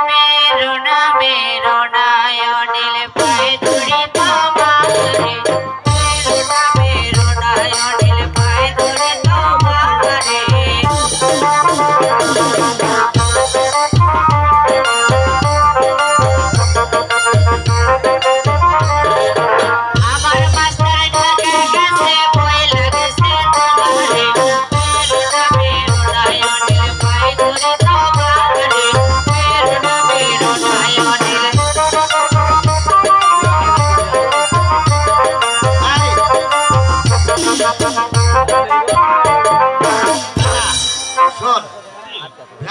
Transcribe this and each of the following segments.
মেরো না মেরো না অনিল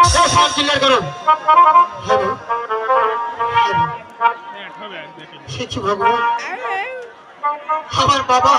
ও সব ক্লিয়ার করুন। হ্যালো ভগবান আমার বাবা